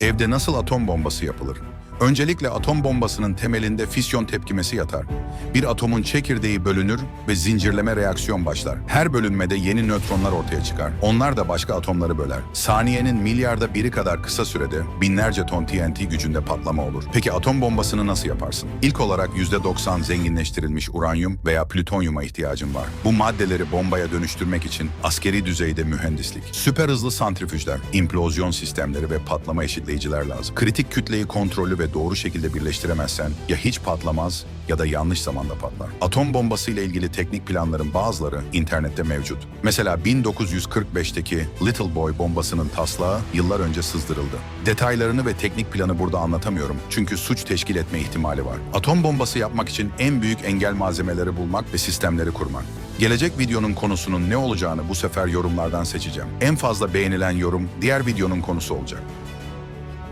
Evde nasıl atom bombası yapılır? Öncelikle atom bombasının temelinde fisyon tepkimesi yatar. Bir atomun çekirdeği bölünür ve zincirleme reaksiyon başlar. Her bölünmede yeni nötronlar ortaya çıkar. Onlar da başka atomları böler. Saniyenin milyarda biri kadar kısa sürede binlerce ton TNT gücünde patlama olur. Peki atom bombasını nasıl yaparsın? İlk olarak %90 zenginleştirilmiş uranyum veya plütonyuma ihtiyacın var. Bu maddeleri bombaya dönüştürmek için askeri düzeyde mühendislik, süper hızlı santrifüjler, implozyon sistemleri ve patlama eşitleyiciler lazım. Kritik kütleyi kontrollü ve doğru şekilde birleştiremezsen ya hiç patlamaz ya da yanlış zamanda patlar. Atom bombası ile ilgili teknik planların bazıları internette mevcut. Mesela 1945'teki Little Boy bombasının taslağı yıllar önce sızdırıldı. Detaylarını ve teknik planı burada anlatamıyorum çünkü suç teşkil etme ihtimali var. Atom bombası yapmak için en büyük engel malzemeleri bulmak ve sistemleri kurmak. Gelecek videonun konusunun ne olacağını bu sefer yorumlardan seçeceğim. En fazla beğenilen yorum diğer videonun konusu olacak.